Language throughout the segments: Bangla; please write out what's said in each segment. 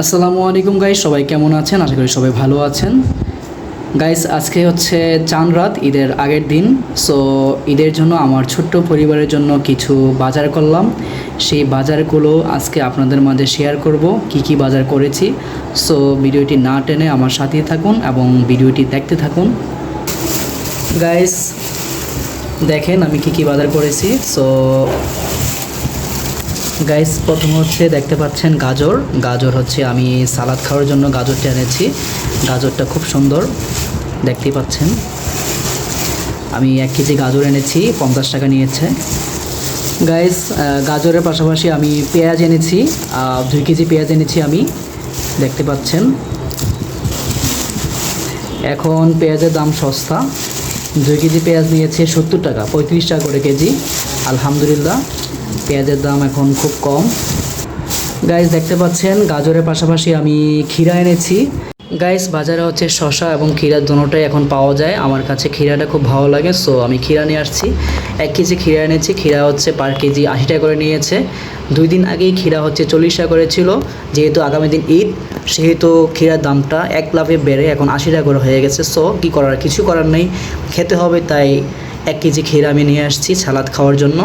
আসসালামু আলাইকুম গাইস সবাই কেমন আছেন? আশা করি সবাই ভালো আছেন। গাইস আজকে হচ্ছে চাঁদ রাত, ঈদের আগের দিন। সো ঈদের জন্য আমার ছোট্ট পরিবারের জন্য কিছু বাজার করলাম। সেই বাজারগুলো আজকে আপনাদের মাঝে শেয়ার করব, কি কি বাজার করেছি। সো ভিডিওটি না টেনে আমার সাথেই থাকুন এবং ভিডিওটি দেখতে থাকুন। গাইস দেখেন আমি কি কি বাজার করেছি। সো গাইস প্রথম হচ্ছে দেখতে পাচ্ছেন গাজর। গাজর হচ্ছে আমি সালাদ খাওয়ার জন্য গাজরটা এনেছি। গাজরটা খুব সুন্দর, দেখতেই পাচ্ছেন। আমি এক কেজি গাজর এনেছি, পঞ্চাশ টাকা নিয়েছে। গাইস গাজরের পাশাপাশি আমি পেঁয়াজ এনেছি দুই কেজি পেঁয়াজ এনেছি আমি, দেখতে পাচ্ছেন। এখন পেঁয়াজের দাম সস্তা। দুই কেজি পেঁয়াজ নিয়েছে সত্তর টাকা, পঁয়ত্রিশ টাকা করে কেজি। আলহামদুলিল্লাহ। পেঁয়াজের দাম এখন খুব কম। গাইস দেখতে পাচ্ছেন, গাজরের পাশাপাশি আমি ক্ষীরা এনেছি। গাইস বাজারে হচ্ছে শশা এবং ক্ষীরা দুটোটাই এখন পাওয়া যায়। আমার কাছে ক্ষীরাটা খুব ভালো লাগে সো আমি ক্ষীরা নিয়ে আসছি। এক কেজি ক্ষীরা এনেছি, ক্ষীরা হচ্ছে পার কেজি আশি টাকা করে নিয়েছে। দুই দিন আগেই ক্ষীরা হচ্ছে চল্লিশ টাকা করে ছিল, যেহেতু আগামী দিন ঈদ, সেহেতু ক্ষীরার দামটা এক লাভে বেড়ে এখন আশি টাকা করে হয়ে গেছে। সো কি করার, কিছু করার নেই। খেতে হবে, তাই এক কেজি ক্ষীরা আমি নিয়ে আসছি সালাদ খাওয়ার জন্য।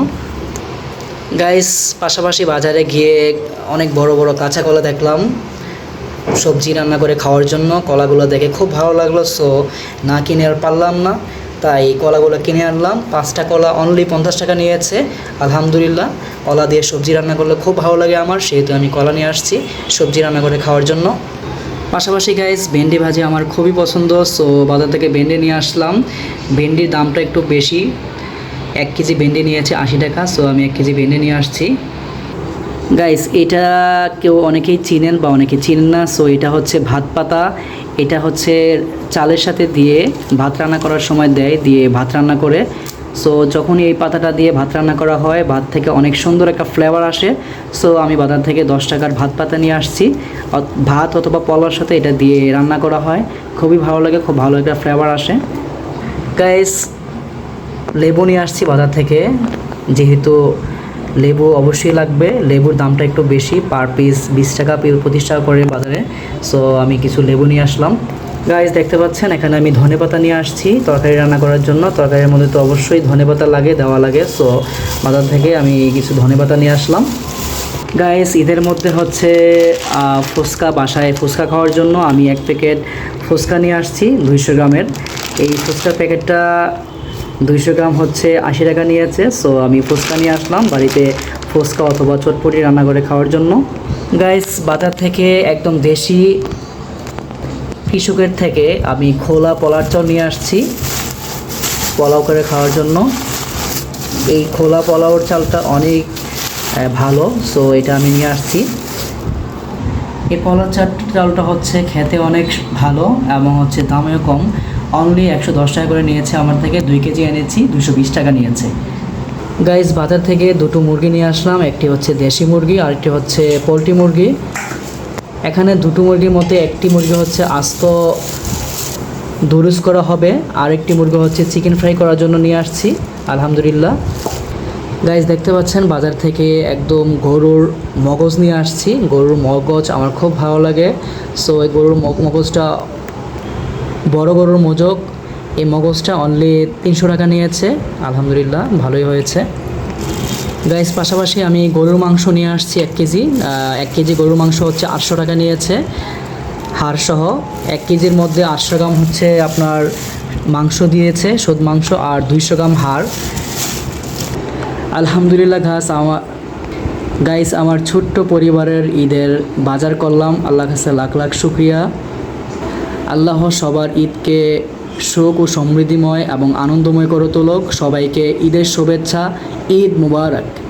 গাইস পাশাপাশি বাজারে গিয়ে অনেক বড় বড় কাঁচা কলা দেখলাম। সবজি রান্না করে খাওয়ার জন্য কলাগুলো দেখে খুব ভালো লাগল সো না কিনে আর পারলাম না। তাই কলাগুলো কিনে আনলাম। পাঁচটা কলা অনলি পঞ্চাশ টাকা নিয়েছে, আলহামদুলিল্লাহ। কলা দিয়ে সবজি রান্না করলে খুব ভালো লাগে আমার, সেহেতু আমি কলা নিয়ে আসছি সবজি রান্না করে খাওয়ার জন্য। পাশাপাশি গাইস ভেন্ডি ভাজি আমার খুবই পছন্দ সো বাজার থেকে ভেন্ডি নিয়ে আসলাম। ভেন্ডির দামটা একটু বেশি এক কেজি ভেন্ডি নিয়েছে আশি টাকা সো আমি এক কেজি ভেন্ডি নিয়ে আসছি। গাইস এটা কেউ অনেকেই চিনেন বা অনেকে চিনেন না সো এটা হচ্ছে ভাত পাতা। এটা হচ্ছে চালের সাথে দিয়ে ভাত রান্না করার সময় দেয়, দিয়ে ভাত রান্না করে। সো যখনই এই পাতাটা দিয়ে ভাত রান্না করা হয়, ভাত থেকে অনেক সুন্দর একটা ফ্লেভার আসে। সো আমি বাজার থেকে দশ টাকার ভাত পাতা নিয়ে আসছি। ভাত অথবা পলার সাথে এটা দিয়ে রান্না করা হয়। খুবই ভালো লাগে, খুব ভালো একটা ফ্লেভার আসে। গাইস লেবু নিয়ে আসছি বাজার থেকে। যেহেতু লেবু অবশ্যই লাগবে, লেবুর দামটা একটু বেশি পার পিস বিশ টাকা পঁচিশ টাকা করে বাজারে। সো আমি কিছু লেবু নিয়ে আসলাম। গাইজ দেখতে পাচ্ছেন, এখানে আমি ধনেপাতা নিয়ে আসছি তরকারি রান্না করার জন্য। তরকারির মধ্যে তো অবশ্যই ধনেপাতা লাগে, দেওয়া লাগে। সো বাজার থেকে আমি কিছু ধনেপাতা নিয়ে আসলাম। গাইস ঈদের মধ্যে হচ্ছে ফুচকা বাসায় ফুচকা খাওয়ার জন্য আমি এক প্যাকেট ফুচকা নিয়ে আসছি দুইশো গ্রামের। এই ফুচকার প্যাকেটটা দুইশো গ্রাম হচ্ছে আশি টাকা নিয়েছে সো আমি ফুচকা নিয়ে আসলাম বাড়িতে ফুচকা অথবা চটপটি রান্না করে খাওয়ার জন্য। গাইস বাজার থেকে একদম দেশি কৃষকের থেকে আমি খোলা পলার চাল নিয়ে আসছি, পোলাও করে খাওয়ার জন্য। এই খোলা পোলাওর চালটা অনেক ভালো সো এটা আমি নিয়ে আসছি। এই পোলাও চাল চালটা হচ্ছে খেতে অনেক ভালো এবং হচ্ছে দামেও কম। অনলি একশো দশ টাকা করে নিয়েছে আমার থেকে। দুই কেজি এনেছি দুশো বিশ টাকা নিয়েছে। গাইস বাজার থেকে দুটো মুরগি নিয়ে আসলাম। একটি হচ্ছে দেশি মুরগি, আরেকটি হচ্ছে পোলট্রি মুরগি। এখানে দুটো মুরগির মধ্যে একটি মুরগি হচ্ছে আস্ত দুরুস করা হবে। আরেকটি মুরগি হচ্ছে চিকেন ফ্রাই করার জন্য নিয়ে আসছি। আলহামদুলিল্লাহ। গাইজ দেখতে পাচ্ছেন, বাজার থেকে একদম গরুর মগজ নিয়ে আসছি। গরুর মগজ আমার খুব ভালো লাগে। সো এই গরুর মগ- মগজটা বড় গরুর মোজক। এই মগজটা অনলি তিনশো টাকা নিয়েছে। আলহামদুলিল্লাহ, ভালোই হয়েছে। গাইস পাশাপাশি আমি গরুর মাংস নিয়ে আসছি এক কেজি। এক কেজি গরুর মাংস হচ্ছে আটশো টাকা নিয়েছে। হাড় সহ এক কেজির মধ্যে আটশো গ্রাম হচ্ছে আপনার মাংস দিয়েছে, সদ মাংস আর দুইশো গ্রাম হাড়। আলহামদুলিল্লাহ ঘাস আমার গাইস আমার ছোট্ট পরিবারের ঈদের বাজার করলাম। আল্লাহ কাছে লাখ লাখ শুক্রিয়া। আল্লাহ সবার ঈদকে শোক ও সমৃদ্ধিময় এবং আনন্দময় করে তোলক। সবাইকে ঈদের শুভেচ্ছা, ঈদ মুবারক।